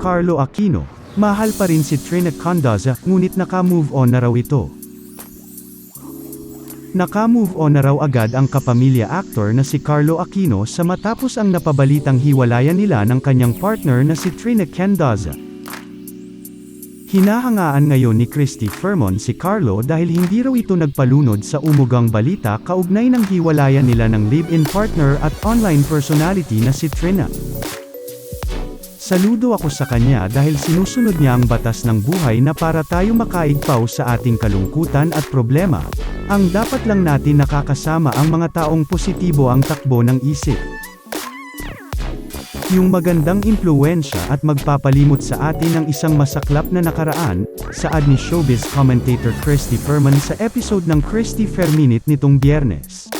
Carlo Aquino, mahal pa rin si Trina Condaza, ngunit naka-move on na raw ito. Naka-move on na raw agad ang kapamilya actor na si Carlo Aquino sa matapos ang napabalitang hiwalayan nila ng kanyang partner na si Trina Candaza. Hinahangaan ngayon ni Christy Fermon si Carlo dahil hindi raw ito nagpalunod sa umugang balita kaugnay ng hiwalayan nila ng live-in partner at online personality na si Trina. Saludo ako sa kanya dahil sinusunod niya ang batas ng buhay na para tayo makaigpaw sa ating kalungkutan at problema. Ang dapat lang natin nakakasama ang mga taong positibo ang takbo ng isip. Yung magandang impluensya at magpapalimot sa atin ng isang masaklap na nakaraan, saad ni showbiz commentator Christy Ferman sa episode ng Christy Ferminit nitong biyernes.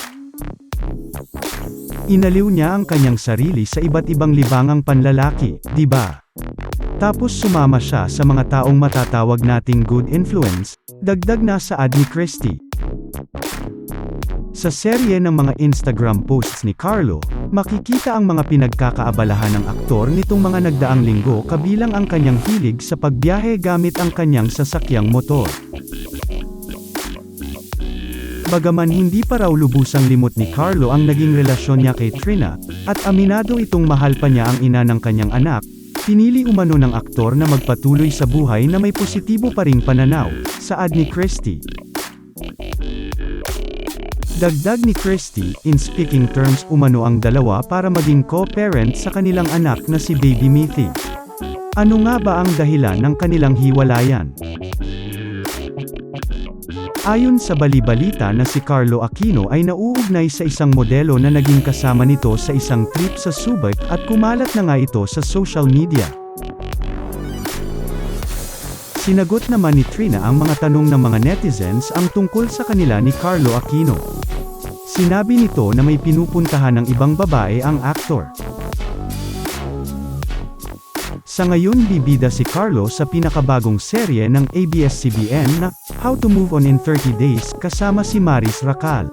Inaliw niya ang kanyang sarili sa iba't ibang libangang panlalaki, di ba? Tapos sumama siya sa mga taong matatawag nating good influence, dagdag na saad ni Christy. Sa serye ng mga Instagram posts ni Carlo, makikita ang mga pinagkakaabalahan ng aktor nitong mga nagdaang linggo kabilang ang kanyang hilig sa pagbiyahe gamit ang kanyang sasakyang motor. Bagaman hindi pa raw lubusang limot ni Carlo ang naging relasyon niya kay Trina, at aminado itong mahal pa niya ang ina ng kanyang anak, pinili umano ng aktor na magpatuloy sa buhay na may positibo pa ring pananaw, saad ni Christie. Dagdag ni Christie, in speaking terms umano ang dalawa para maging co-parent sa kanilang anak na si Baby Mithi. Ano nga ba ang dahilan ng kanilang hiwalayan? Ayon sa balibalita na si Carlo Aquino ay nauugnay sa isang modelo na naging kasama nito sa isang trip sa Subic at kumalat na nga ito sa social media. Sinagot naman ni Trina ang mga tanong ng mga netizens ang tungkol sa kanila ni Carlo Aquino. Sinabi nito na may pinupuntahan ng ibang babae ang aktor. Sa ngayon bibida si Carlo sa pinakabagong serye ng ABS-CBN na How to Move On in 30 Days kasama si Maris Racal.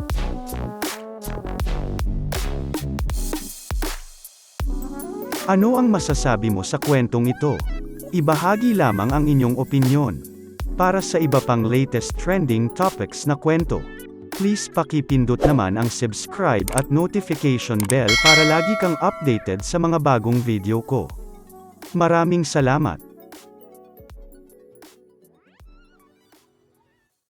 Ano ang masasabi mo sa kwentong ito? Ibahagi lamang ang inyong opinyon. Para sa iba pang latest trending topics na kwento, please pakipindot naman ang subscribe at notification bell para lagi kang updated sa mga bagong video ko. Maraming salamat!